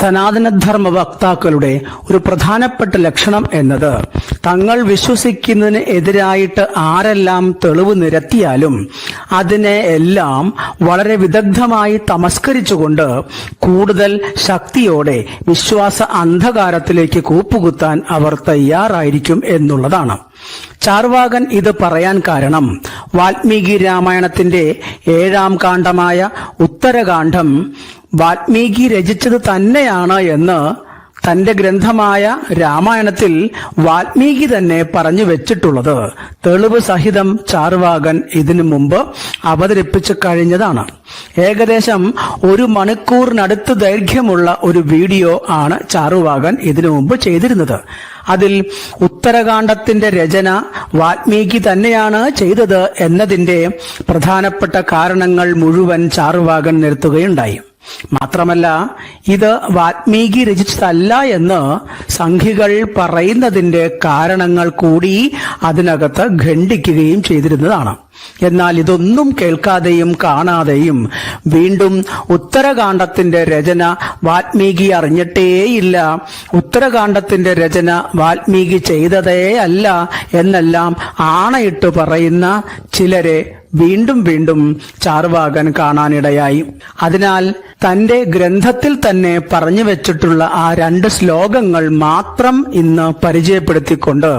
സനാതനധർമ്മ വക്താക്കളുടെ ഒരു പ്രധാനപ്പെട്ട ലക്ഷണം എന്നത് തങ്ങൾ വിശ്വസിക്കുന്നതിന് എതിരായിട്ട് ആരെല്ലാം തെളിവ് നിരത്തിയാലും അതിനെ എല്ലാം വളരെ വിദഗ്ധമായി തമസ്കരിച്ചുകൊണ്ട് കൂടുതൽ ശക്തിയോടെ വിശ്വാസ അന്ധകാരത്തിലേക്ക് കൂപ്പുകുത്താൻ അവർ തയ്യാറായിരിക്കും എന്നുള്ളതാണ്. ചാർവാകൻ ഇത് പറയാൻ കാരണം വാൽമീകി രാമായണത്തിന്റെ ഏഴാം കാണ്ഡമായ ഉത്തരകാന്ഡം വാൽമീകി രചിച്ചത് തന്നെയാണ് എന്ന് തന്റെ ഗ്രന്ഥമായ രാമായണത്തിൽ വാൽമീകി തന്നെ പറഞ്ഞു വെച്ചിട്ടുള്ളത്. തെളിവ് സഹിതം ചാർവാകൻ ഇതിനു മുമ്പ് അവതരിപ്പിച്ചു കഴിഞ്ഞതാണ്. ഏകദേശം ഒരു മണിക്കൂറിനടുത്ത് ദൈർഘ്യമുള്ള ഒരു വീഡിയോ ആണ് ചാറുവാകൻ ഇതിനു മുമ്പ് ചെയ്തിരുന്നത്. അതിൽ ഉത്തരകാണ്ഡത്തിന്റെ രചന വാൽമീകി തന്നെയാണ് ചെയ്തത് എന്നതിന്റെ പ്രധാനപ്പെട്ട കാരണങ്ങൾ മുഴുവൻ ചാറുവാകൻ നിരത്തുകയുണ്ടായി. മാത്രമല്ല ഇത് വാത്മീകി രചിച്ചതല്ല എന്ന് സംഘികൾ പറയുന്നതിന്റെ കാരണങ്ങൾ കൂടി അതിനകത്ത് ഖണ്ഡിക്കുകയും ചെയ്തിരുന്നതാണ്. എന്നാൽ ഇതൊന്നും കേൾക്കാതെയും കാണാതെയും വീണ്ടും ഉത്തരകാണ്ഡത്തിന്റെ രചന വാൽമീകി അറിഞ്ഞിട്ടേയില്ല. ഉത്തരകാണ്ഡത്തിന്റെ രചന വാത്മീകി ചെയ്തതേ അല്ല എന്നെല്ലാം ആണയിട്ട് പറയുന്ന ചിലരെ വീണ്ടും വീണ്ടും ചാർവാകൻ കാണാനിടയായി. അതിനാൽ തന്റെ ഗ്രന്ഥത്തിൽ തന്നെ പറഞ്ഞു വെച്ചിട്ടുള്ള ആ രണ്ട് ശ്ലോകങ്ങൾ മാത്രം ഇന്ന് പരിചയപ്പെടുത്തിക്കൊണ്ട്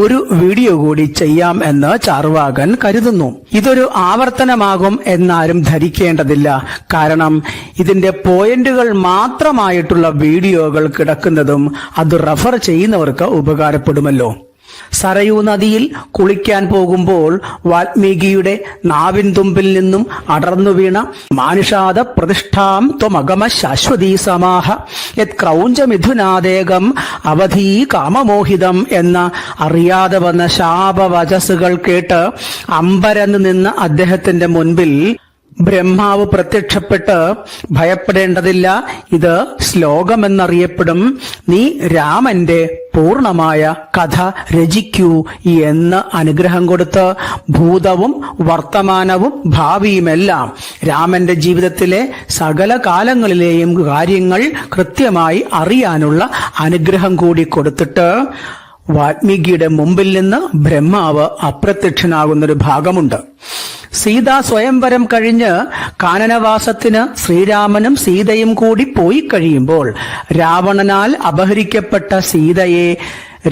ഒരു വീഡിയോ കൂടി ചെയ്യാം എന്ന് ചാർവാകൻ കരുതുന്നു. ഇതൊരു ആവർത്തനമാകും എന്നാരും ധരിക്കേണ്ടതില്ല. കാരണം ഇതിന്റെ പോയിന്റുകൾ മാത്രമായിട്ടുള്ള വീഡിയോകൾ കിടക്കുന്നതും അത് റഫർ ചെയ്യുന്നവർക്ക് ഉപകാരപ്പെടുമല്ലോ. സരയൂ നദിയിൽ കുളിക്കാൻ പോകുമ്പോൾ വാൽമീകിയുടെ നാവിൻ തുമ്പിൽ നിന്നും അടർന്നു വീണ മാനുഷാദ പ്രതിഷ്ഠാം ത്വമഗമ ശാശ്വതീ സമാഹ. യത് ക്രൗഞ്ചമിഥുനാദേകം അവധീ കാമമോഹിതം എന്ന അറിയാതെ വന്ന ശാപവചസ്സുകൾ കേട്ട് അമ്പരന്ന് നിന്ന് അദ്ദേഹത്തിന്റെ മുൻപിൽ ബ്രഹ്മാവ് പ്രത്യക്ഷപ്പെട്ട് ഭയപ്പെടേണ്ടതില്ല. ഇത് ശ്ലോകമെന്നറിയപ്പെടും. നീ രാമന്റെ പൂർണമായ കഥ രചിക്കൂ എന്ന് അനുഗ്രഹം കൊടുത്ത് ഭൂതവും വർത്തമാനവും ഭാവിയുമെല്ലാം രാമന്റെ ജീവിതത്തിലെ സകല കാലങ്ങളിലെയും കാര്യങ്ങൾ കൃത്യമായി അറിയാനുള്ള അനുഗ്രഹം കൂടി കൊടുത്തിട്ട് വാൽമീകിയുടെ മുമ്പിൽ നിന്ന് ബ്രഹ്മാവ് അപ്രത്യക്ഷനാകുന്നൊരു ഭാഗമുണ്ട്. സീതാ സ്വയംവരം കഴിഞ്ഞ് കാനനവാസത്തിന് ശ്രീരാമനും സീതയും കൂടി പോയി കഴിയുമ്പോൾ രാവണനാൽ അപഹരിക്കപ്പെട്ട സീതയെ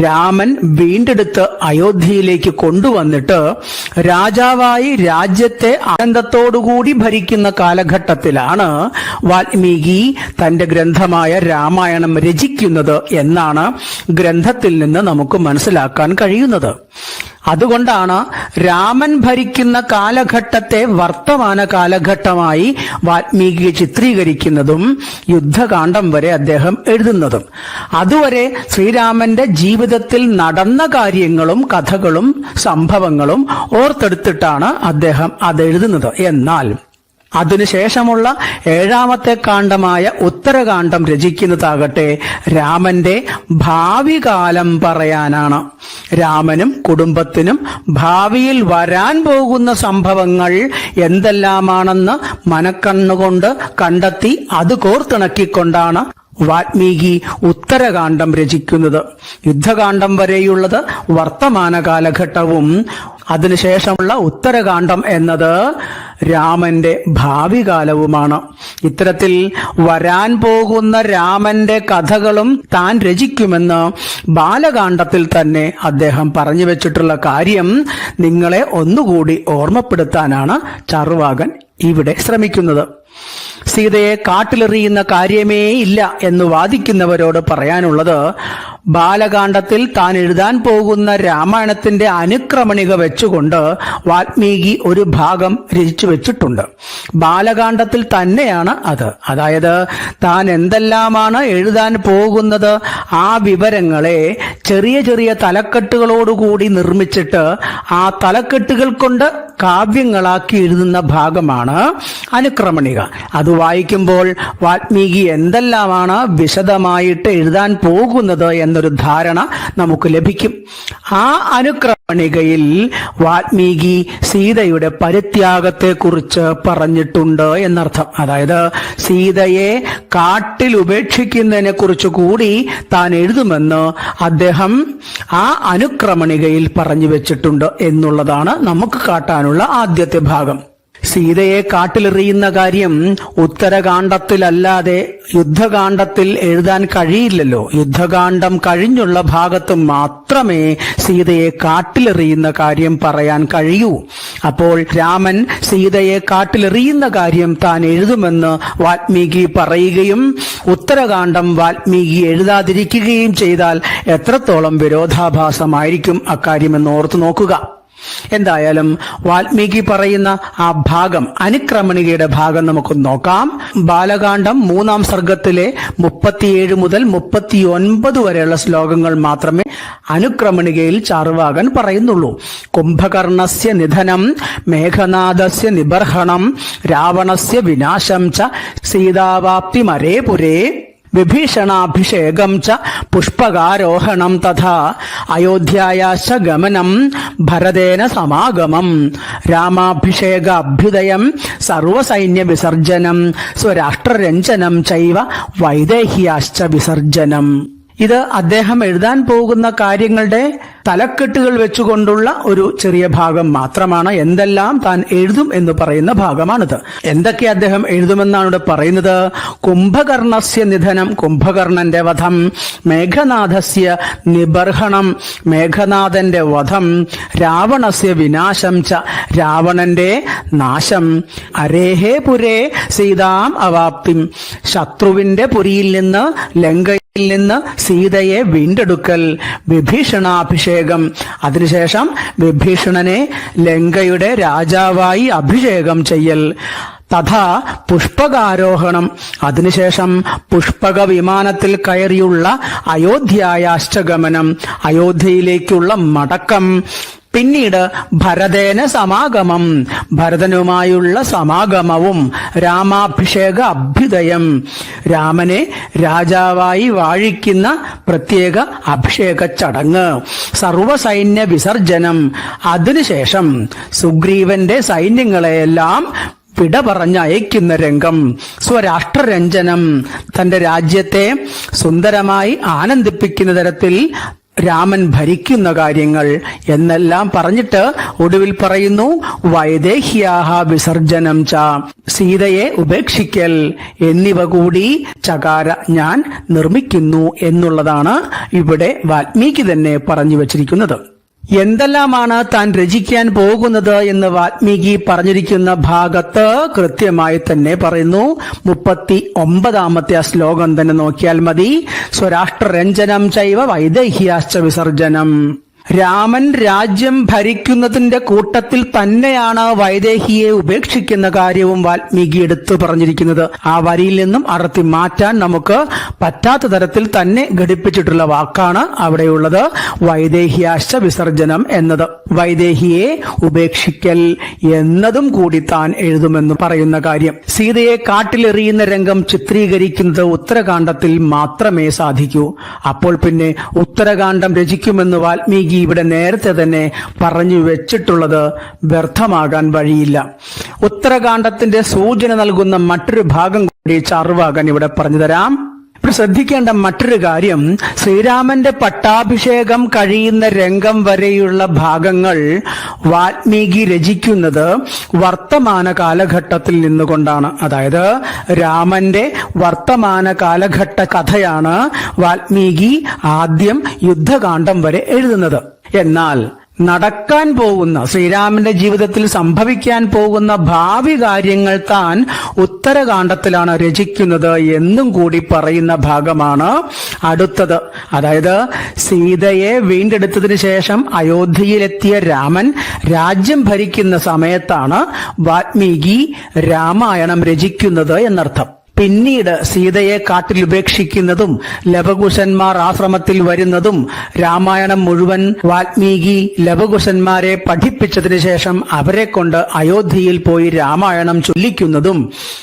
രാമൻ വീണ്ടെടുത്ത് അയോധ്യയിലേക്ക് കൊണ്ടുവന്നിട്ട് രാജാവായി രാജ്യത്തെ ആനന്ദത്തോടുകൂടി ഭരിക്കുന്ന കാലഘട്ടത്തിലാണ് വാൽമീകി തന്റെ ഗ്രന്ഥമായ രാമായണം രചിക്കുന്നത് എന്നാണ് ഗ്രന്ഥത്തിൽ നിന്ന് നമുക്ക് മനസ്സിലാക്കാൻ കഴിയുന്നത്. അതുകൊണ്ടാണ് രാമൻ ഭരിക്കുന്ന കാലഘട്ടത്തെ വർത്തമാന കാലഘട്ടമായി വാൽമീകി ചിത്രീകരിക്കുന്നതും യുദ്ധകാന്ഡം വരെ അദ്ദേഹം എഴുതുന്നതും. അതുവരെ ശ്രീരാമന്റെ ജീവിതത്തിൽ നടന്ന കാര്യങ്ങളും കഥകളും സംഭവങ്ങളും ഓർത്തെടുത്തിട്ടാണ് അദ്ദേഹം അത് എഴുതുന്നത്. എന്നാൽ അതിനുശേഷമുള്ള ഏഴാമത്തെ കാണ്ഡമായ ഉത്തരകാന്ഡം രചിക്കുന്നതാകട്ടെ രാമന്റെ ഭാവി കാലം പറയാനാണ്. രാമനും കുടുംബത്തിനും ഭാവിയിൽ വരാൻ പോകുന്ന സംഭവങ്ങൾ എന്തെല്ലാമാണെന്ന് മനക്കണ്ണുകൊണ്ട് കണ്ടെത്തി അത് കോർത്തിണക്കിക്കൊണ്ടാണ് വാത്മീകി ഉത്തരകാന്ഡം രചിക്കുന്നത്. യുദ്ധകാന്ഡം വരെയുള്ളത് വർത്തമാന കാലഘട്ടവും അതിനുശേഷമുള്ള ഉത്തരകാന്ഡം എന്നത് രാമന്റെ ഭാവി കാലവുമാണ് ഇത്തരത്തിൽ വരാൻ പോകുന്ന രാമന്റെ കഥകളും താൻ രചിക്കുമെന്ന് ബാലകാന്ഡത്തിൽ തന്നെ അദ്ദേഹം പറഞ്ഞു വെച്ചിട്ടുള്ള കാര്യം നിങ്ങളെ ഒന്നുകൂടി ഓർമ്മപ്പെടുത്താനാണ് ചാറുവാകൻ ഇവിടെ ശ്രമിക്കുന്നത്. സീതയെ കാട്ടിലെറിയുന്ന കാര്യമേ ഇല്ല എന്ന് വാദിക്കുന്നവരോട് പറയാനുള്ളത് ബാലകാന്ഡത്തിൽ താൻ എഴുതാൻ പോകുന്ന രാമായണത്തിന്റെ അനുക്രമണിക വെച്ചുകൊണ്ട് വാൽമീകി ഒരു ഭാഗം രചിച്ചു വെച്ചിട്ടുണ്ട്. ബാലകാന്ഡത്തിൽ തന്നെയാണ് അത്. അതായത് താൻ എന്തെല്ലാമാണ് എഴുതാൻ പോകുന്നത് ആ വിവരങ്ങളെ ചെറിയ ചെറിയ തലക്കെട്ടുകളോടുകൂടി നിർമ്മിച്ചിട്ട് ആ തലക്കെട്ടുകൾ കൊണ്ട് കാവ്യങ്ങളാക്കി എഴുതുന്ന ഭാഗമാണ് അനുക്രമണിക. അത് വായിക്കുമ്പോൾ വാൽമീകി എന്തെല്ലാമാണ് വിശദമായിട്ട് എഴുതാൻ പോകുന്നത് എന്നൊരു ധാരണ നമുക്ക് ലഭിക്കും. ആ അനുക്രമണികയിൽ വാൽമീകി സീതയുടെ പരിത്യാഗത്തെക്കുറിച്ച് പറഞ്ഞിട്ടുണ്ട് എന്നർത്ഥം. അതായത് സീതയെ കാട്ടിൽ ഉപേക്ഷിക്കുന്നതിനെ കുറിച്ച് കൂടി താൻ എഴുതുമെന്ന് അദ്ദേഹം ആ അനുക്രമണികയിൽ പറഞ്ഞു വെച്ചിട്ടുണ്ട് എന്നുള്ളതാണ് നമുക്ക് കാട്ടാനുള്ള ആദ്യത്തെ ഭാഗം. സീതയെ കാട്ടിലെറിയുന്ന കാര്യം ഉത്തരകാണ്ഡത്തിലല്ലാതെ യുദ്ധകാണ്ഡത്തിൽ എഴുതാൻ കഴിയില്ലല്ലോ. യുദ്ധകാണ്ഡം കഴിഞ്ഞുള്ള ഭാഗത്ത് മാത്രമേ സീതയെ കാട്ടിലെറിയുന്ന കാര്യം പറയാൻ കഴിയൂ. അപ്പോൾ രാമൻ സീതയെ കാട്ടിലെറിയുന്ന കാര്യം താൻ എഴുതുമെന്ന് വാൽമീകി പറയുകയും ഉത്തരകാണ്ഡം വാൽമീകി എഴുതാതിരിക്കുകയും ചെയ്താൽ എത്രത്തോളം വിരോധാഭാസമായിരിക്കും അക്കാര്യമെന്ന് ഓർത്തു നോക്കുക. എന്തായാലും വാൽമീകി പറയുന്ന ആ ഭാഗം അനുക്രമണികയുടെ ഭാഗം നമുക്ക് നോക്കാം. ബാലകാന്ഡം മൂന്നാം സർഗത്തിലെ മുപ്പത്തിയേഴ് മുതൽ മുപ്പത്തിയൊൻപത് വരെയുള്ള ശ്ലോകങ്ങൾ മാത്രമേ അനുക്രമണികയിൽ ചാറുവാകൻ പറയുന്നുള്ളൂ. കുംഭകർണസ്യ നിധനം മേഘനാഥസ്യ നിബർഹണം രാവണസ്യ വിനാശം ച സീതാവാപ്തിമരേ പുരേ. വിഭീഷണാഭിഷേകം ച പുഷ്പകാരോഹണം തഥാ. അയോധ്യയാശ ഗമനം ഭരതേന സമാഗമം. രാമാഭിഷേക അഭ്യുദയം സർവസൈന്യ വിസർജനം. സ്വരാഷ്ട്രരഞ്ജനം ചൈവ വൈദേഹ്യാശ്ച വിസർജനം. ഇത് അദ്ദേഹം എഴുതാൻ പോകുന്ന കാര്യങ്ങളുടെ തലക്കെട്ടുകൾ വെച്ചുകൊണ്ടുള്ള ഒരു ചെറിയ ഭാഗം മാത്രമാണ്. എന്തെല്ലാം താൻ എഴുതും എന്ന് പറയുന്ന ഭാഗമാണിത്. എന്തൊക്കെ അദ്ദേഹം എഴുതുമെന്നാണ് ഇവിടെ പറയുന്നത്? കുംഭകർണസ്യ നിധനം കുംഭകർണന്റെ വധം മേഘനാഥസ്യ നിബർഹണം മേഘനാഥന്റെ വധം രാവണസ്യ വിനാശം ച രാവണന്റെ നാശം. അരേഹേ പുരേ സീതാം അവാപ്തിം. ശത്രുവിന്റെ പുരിയിൽ നിന്ന് ലങ്കയിൽ നിന്ന് സീതയെ വീണ്ടെടുക്കൽ വിഭീഷണാഭിഷേകം. അതിനുശേഷം വിഭീഷണനെ ലങ്കയുടെ രാജാവായി അഭിഷേകം ചെയ്യൽ. തഥാ പുഷ്പകാരോഹണം. അതിനുശേഷം പുഷ്പക വിമാനത്തിൽ കയറിയുള്ള അയോധ്യായാശ്ചഗമനം അയോധ്യയിലേക്കുള്ള മടക്കം. പിന്നീട് ഭരതേന സമാഗമം. ഭരതനുമായുള്ള സമാഗമവും രാമാഭിഷേക അഭ്യുദയം. രാമനെ രാജാവായി വാഴിക്കുന്ന പ്രത്യേക അഭിഷേക ചടങ്ങ്. സർവസൈന്യ വിസർജനം. അതിനുശേഷം സുഗ്രീവന്റെ സൈന്യങ്ങളെയെല്ലാം വിട പറഞ്ഞയക്കുന്ന രംഗം. സ്വരാഷ്ട്രരഞ്ജനം. തന്റെ രാജ്യത്തെ സുന്ദരമായി ആനന്ദിപ്പിക്കുന്ന തരത്തിൽ രാമൻ ഭരിക്കുന്ന കാര്യങ്ങൾ എന്നെല്ലാം പറഞ്ഞിട്ട് ഒടുവിൽ പറയുന്നു വൈദേഹ്യാഹ വിസർജനം ച സീതയെ ഉപേക്ഷിക്കൽ. എന്നിവ കൂടി ചകാര ഞാൻ നിർമ്മിക്കുന്നു എന്നുള്ളതാണ് ഇവിടെ വാൽമീകി തന്നെ പറഞ്ഞു വച്ചിരിക്കുന്നത്. എന്തെല്ലാമാണ് താൻ രചിക്കാൻ പോകുന്നത് എന്ന് വാൽമീകി പറഞ്ഞിരിക്കുന്ന ഭാഗത്ത് കൃത്യമായി തന്നെ പറയുന്നു. മുപ്പത്തി ഒമ്പതാമത്തെ ആ ശ്ലോകം തന്നെ നോക്കിയാൽ മതി. സ്വരാഷ്ട്രരഞ്ജനം ചൈവ വൈദേഹ്യാശ്ച വിസർജനം. രാമൻ രാജ്യം ഭരിക്കുന്നതിന്റെ കൂട്ടത്തിൽ തന്നെയാണ് വൈദേഹിയെ ഉപേക്ഷിക്കുന്ന കാര്യവും വാൽമീകി എടുത്തു പറഞ്ഞിരിക്കുന്നത്. ആ വരിയിൽ നിന്നും അടർത്തി മാറ്റാൻ നമുക്ക് പറ്റാത്ത തരത്തിൽ തന്നെ ഘടിപ്പിച്ചിട്ടുള്ള വാക്കാണ് അവിടെയുള്ളത് വൈദേഹിയാശ്ച വിസർജനം എന്നത്. വൈദേഹിയെ ഉപേക്ഷിക്കൽ എന്നതും കൂടി താൻ എഴുതുമെന്ന് പറയുന്ന കാര്യം. സീതയെ കാട്ടിലെറിയുന്ന രംഗം ചിത്രീകരിക്കുന്നത് ഉത്തരകാണ്ഡത്തിൽ മാത്രമേ സാധിക്കൂ. അപ്പോൾ പിന്നെ ഉത്തരകാണ്ഡം രചിക്കുമെന്ന് വാൽമീകി ഇവിടെ നേരത്തെ തന്നെ പറഞ്ഞു വെച്ചിട്ടുള്ളത് വ്യർത്ഥമാകാൻ വഴിയില്ല. ഉത്തരകാണ്ഡത്തിന്റെ സൂചന നൽകുന്ന മറ്റൊരു ഭാഗം കൂടി ചാറുവാകാൻ ഇവിടെ പറഞ്ഞു തരാം. ഇവിടെ ശ്രദ്ധിക്കേണ്ട മറ്റൊരു കാര്യം ശ്രീരാമന്റെ പട്ടാഭിഷേകം കഴിയുന്ന രംഗം വരെയുള്ള ഭാഗങ്ങൾ വാൽമീകി രചിക്കുന്നത് വർത്തമാന കാലഘട്ടത്തിൽ നിന്നുകൊണ്ടാണ്. അതായത് രാമന്റെ വർത്തമാന കാലഘട്ട കഥയാണ് വാൽമീകി ആദ്യം യുദ്ധകാന്ഡം വരെ എഴുതുന്നത്. എന്നാൽ നടക്കാൻ പോകുന്ന ശ്രീരാമന്റെ ജീവിതത്തിൽ സംഭവിക്കാൻ പോകുന്ന ഭാവി കാര്യങ്ങൾ താൻ ഉത്തരകാണ്ഡത്തിലാണ് രചിക്കുന്നത് എന്നും കൂടി പറയുന്ന ഭാഗമാണ് അടുത്തത്. അതായത് സീതയെ വീണ്ടെടുത്തതിന് ശേഷം അയോധ്യയിലെത്തിയ രാമൻ രാജ്യം ഭരിക്കുന്ന സമയത്താണ് വാത്മീകി രാമായണം രചിക്കുന്നത് എന്നർത്ഥം. പിന്നീട് സീതയെ കാട്ടിൽ ഉപേക്ഷിക്കുന്നതും ലവകുശന്മാർ ആശ്രമത്തിൽ വരുന്നതും രാമായണം മുഴുവൻ വാൽമീകി ലവകുശന്മാരെ പഠിപ്പിച്ചതിന് ശേഷം അവരെ കൊണ്ട് അയോധ്യയിൽ പോയി രാമായണം ചൊല്ലിക്കുന്നതും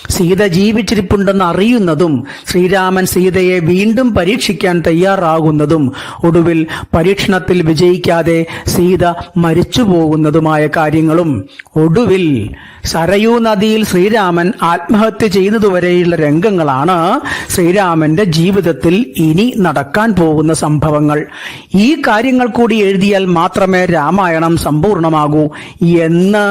സീത ജീവിച്ചിരിപ്പുണ്ടെന്ന് അറിയുന്നതും ശ്രീരാമൻ സീതയെ വീണ്ടും പരീക്ഷിക്കാൻ തയ്യാറാകുന്നതും ഒടുവിൽ പരീക്ഷണത്തിൽ വിജയിക്കാതെ സീത മരിച്ചു പോകുന്നതുമായ കാര്യങ്ങളും ഒടുവിൽ സരയൂ നദിയിൽ ശ്രീരാമൻ ആത്മഹത്യ ചെയ്യുന്നതുവരെയുള്ള രംഗങ്ങളാണ് ശ്രീരാമന്റെ ജീവിതത്തിൽ ഇനി നടക്കാൻ പോകുന്ന സംഭവങ്ങൾ. ഈ കാര്യങ്ങൾ കൂടി എഴുതിയാൽ മാത്രമേ രാമായണം സമ്പൂർണമാകൂ എന്ന്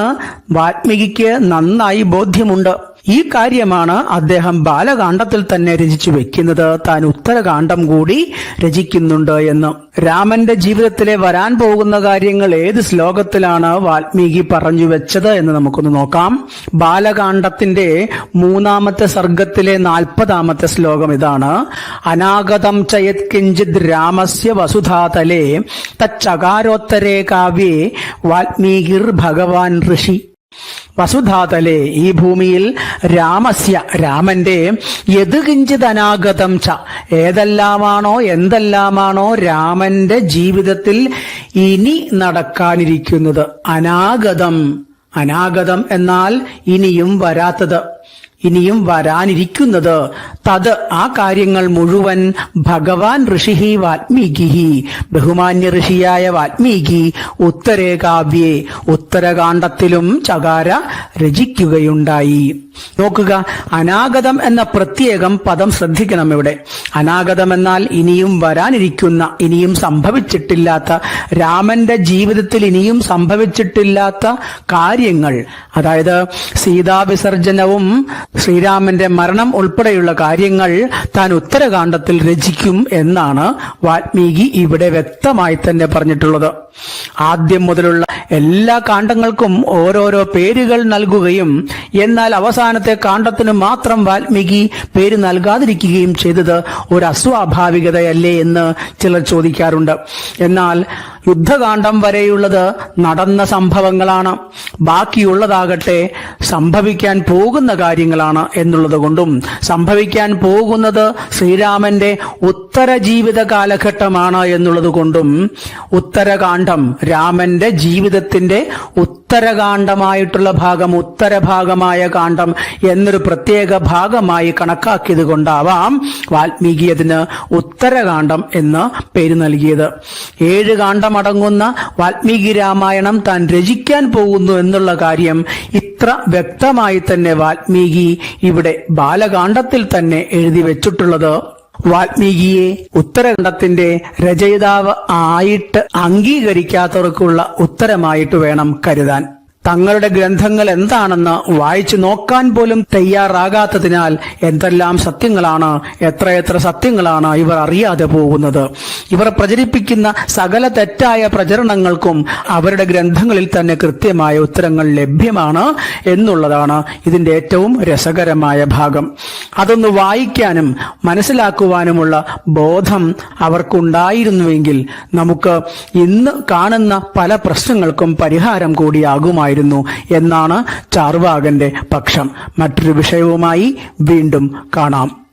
വാത്മീകിക്ക് നന്നായി ബോധ്യമുണ്ട്. ഈ കാര്യമാണ് അദ്ദേഹം ബാലകാന്ഡത്തിൽ തന്നെ രചിച്ചു വെക്കുന്നത്. താൻ ഉത്തരകാന്ഡം കൂടി രചിക്കുന്നുണ്ട് എന്ന്. രാമന്റെ ജീവിതത്തിലെ വരാൻ പോകുന്ന കാര്യങ്ങൾ ഏത് ശ്ലോകത്തിലാണ് വാൽമീകി പറഞ്ഞു വെച്ചത് എന്ന് നമുക്കൊന്ന് നോക്കാം. ബാലകാന്ഡത്തിന്റെ മൂന്നാമത്തെ സർഗത്തിലെ നാൽപ്പതാമത്തെ ശ്ലോകം ഇതാണ്. അനാഗതം ചയത് കിഞ്ചിത് രാമസ്യ വസുധാതലേ തച്ചകാരോത്തരേ കാവ്യേ വാൽമീകിർ ഭഗവാൻ ഋഷി. വസുധാതലെ ഈ ഭൂമിയിൽ രാമസ്യ രാമന്റെ യതുകിഞ്ചിത് അനാഗതം ച. ഏതെല്ലാമാണോ എന്തെല്ലാമാണോ രാമന്റെ ജീവിതത്തിൽ ഇനി നടക്കാനിരിക്കുന്നത്? അനാഗതം. അനാഗതം എന്നാൽ ഇനിയും വരാത്തത്. ഇനിയും വരാനിരിക്കുന്നത്. തത് ആ കാര്യങ്ങൾ മുഴുവൻ ഭഗവാൻ ഋഷിഹി വാത്മീകിഹി. ബഹുമാന്യ ഋഷിയായ വാത്മീകി ഉത്തരേ കാവ്യേ ഉത്തരകാണ്ഡത്തിലും ചകാര രചിക്കുകയുണ്ടായി. നോക്കുക അനാഗതം എന്ന പ്രത്യേകം പദം ശ്രദ്ധിക്കണം ഇവിടെ. അനാഗതം എന്നാൽ ഇനിയും വരാനിരിക്കുന്ന ഇനിയും സംഭവിച്ചിട്ടില്ലാത്ത രാമന്റെ ജീവിതത്തിൽ ഇനിയും സംഭവിച്ചിട്ടില്ലാത്ത കാര്യങ്ങൾ. അതായത് സീതാവിസർജനവും ശ്രീരാമന്റെ മരണം ഉൾപ്പെടെയുള്ള കാര്യങ്ങൾ താൻ ഉത്തരകാണ്ഡത്തിൽ രചിക്കും എന്നാണ് വാൽമീകി ഇവിടെ വ്യക്തമായി തന്നെ പറഞ്ഞിട്ടുള്ളത്. ആദ്യം മുതലുള്ള എല്ലാ കാണ്ഡങ്ങൾക്കും ഓരോരോ പേരുകൾ നൽകുകയും എന്നാൽ അവസാനത്തെ കാണ്ഡത്തിന് മാത്രം വാൽമീകി പേര് നൽകാതിരിക്കുകയും ചെയ്തത് ഒരു അസ്വാഭാവികതയല്ലേ എന്ന് ചിലർ ചോദിക്കാറുണ്ട്. എന്നാൽ യുദ്ധകാന്ഡം വരെയുള്ളത് നടന്ന സംഭവങ്ങളാണ്. ബാക്കിയുള്ളതാകട്ടെ സംഭവിക്കാൻ പോകുന്ന കാര്യങ്ങളാണ്. എന്നുള്ളത് കൊണ്ടും സംഭവിക്കാൻ പോകുന്നത് ശ്രീരാമന്റെ ഉത്തര ജീവിത കാലഘട്ടമാണ് എന്നുള്ളത് കൊണ്ടും ഉത്തരകാന്ഡം രാമന്റെ ജീവിതത്തിന്റെ ഉത്തരകാന്ഡമായിട്ടുള്ള ഭാഗം ഉത്തരഭാഗമായ കാന്ഡം എന്നൊരു പ്രത്യേക ഭാഗമായി കണക്കാക്കിയത് കൊണ്ടാവാം വാൽമീകി അതിന് ഉത്തരകാന്ഡം എന്ന് പേര് നൽകിയത്. ഏഴ് കാണ്ഡമടങ്ങുന്ന വാൽമീകി രാമായണം താൻ രചിക്കാൻ പോകുന്നു എന്നുള്ള കാര്യം ഇത്ര വ്യക്തമായി തന്നെ വാൽമീകി ഇവിടെ ബാലകാന്ഡത്തിൽ തന്നെ എഴുതി വെച്ചിട്ടുള്ളത്. വാൽമീകിയെ ഉത്തരഖണ്ഡത്തിന്റെ രചയിതാവ് ആയിട്ട് അംഗീകരിക്കാത്തവർക്കുള്ള ഉത്തരമായിട്ട് വേണം കരുതാൻ. തങ്ങളുടെ ഗ്രന്ഥങ്ങൾ എന്താണെന്ന് വായിച്ചു നോക്കാൻ പോലും തയ്യാറാകാത്തതിനാൽ എന്തെല്ലാം സത്യങ്ങളാണ് എത്രയെത്ര സത്യങ്ങളാണ് ഇവർ അറിയാതെ പോകുന്നത്. ഇവർ പ്രചരിപ്പിക്കുന്ന സകല തെറ്റായ പ്രചരണങ്ങൾക്കും അവരുടെ ഗ്രന്ഥങ്ങളിൽ തന്നെ കൃത്യമായ ഉത്തരങ്ങൾ ലഭ്യമാണ് എന്നുള്ളതാണ് ഇതിന്റെ ഏറ്റവും രസകരമായ ഭാഗം. അതൊന്ന് വായിക്കാനും മനസ്സിലാക്കുവാനുമുള്ള ബോധം അവർക്കുണ്ടായിരുന്നുവെങ്കിൽ നമുക്ക് ഇന്ന് കാണുന്ന പല പ്രശ്നങ്ങൾക്കും പരിഹാരം കൂടിയാകുമായിരുന്നു. എന്നാണ് ചാർവാകന്റെ പക്ഷം. മറ്റൊരു വിഷയവുമായി വീണ്ടും കാണാം.